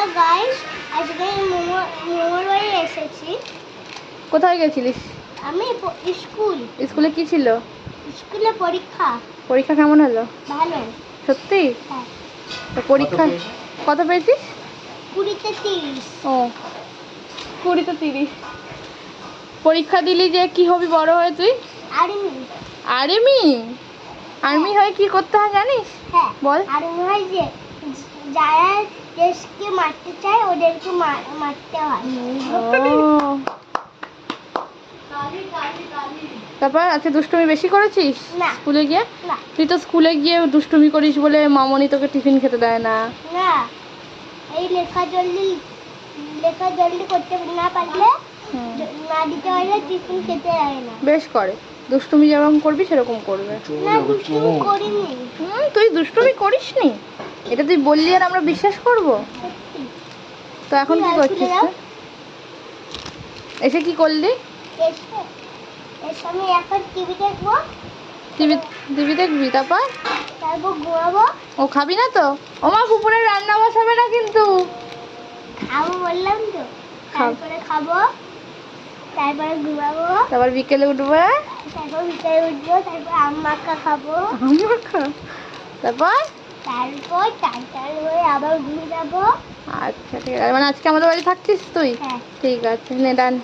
Hello guys আজকে মোমোর বাড়ি এসেছি। কোথায় গেছিলিস? আমি স্কুল। স্কুলে কি ছিল? স্কুলে পরীক্ষা। পরীক্ষা কেমন হলো? ভালো। সত্যি? হ্যাঁ। তো পরীক্ষা কত পেয়েছিস? কুড়িতে তিরিশ। ও কুড়ি তো তিরিশ। পরীক্ষা দিলি যে কি হবি বড় হয়ে তুই? আর্মি। আর্মি? আর্মি হয়ে কি করতে হয় জানিস? হ্যাঁ। বল। আর্মি হয় যে যারা দেশকে মারতে চায় ওদেরকে মারতে হয়। তারপর আজকে দুষ্টুমি বেশি করেছিস? না। স্কুলে গিয়ে? না। তুই তো স্কুলে গিয়ে দুষ্টুমি করিস বলে মামনি তোকে টিফিন খেতে দেয় না। না। এই লেখা জলদি লেখা জলদি করতে না পারলে না দিতে পারলে টিফিন খেতে হয় না। বেশ করে। দুষ্টুমি যেরকম করবি সেরকম করবে। না দুষ্টুমি করিনি। তুই দুষ্টুমি করিসনি? এটা তুই বললি আর আমরা বিশ্বাস করব? তো এখন কি করছিস? এসে কি করলি? আমি এখন টিভি দেখব। টিভি টিভি দেখবি তারপর? তারপর ঘুমাবো। ও খাবি না তো? ও মা পুকুরে রান্না বসাবে না কিন্তু। খাব বললাম তো। তারপরে খাব। তারপরে ঘুমাবো। তারপর বিকেলে উঠবে তারপর ভিতরে উঠবো তারপর আম মাখা খাব। আমরা খা তারপর? তারপর হয়ে আবার ঘুরে যাব আচ্ছা ঠিক আছে। মানে আজকে আমাদের বাড়ি থাকছিস তুই? হ্যাঁ। ঠিক আছে নে ডান।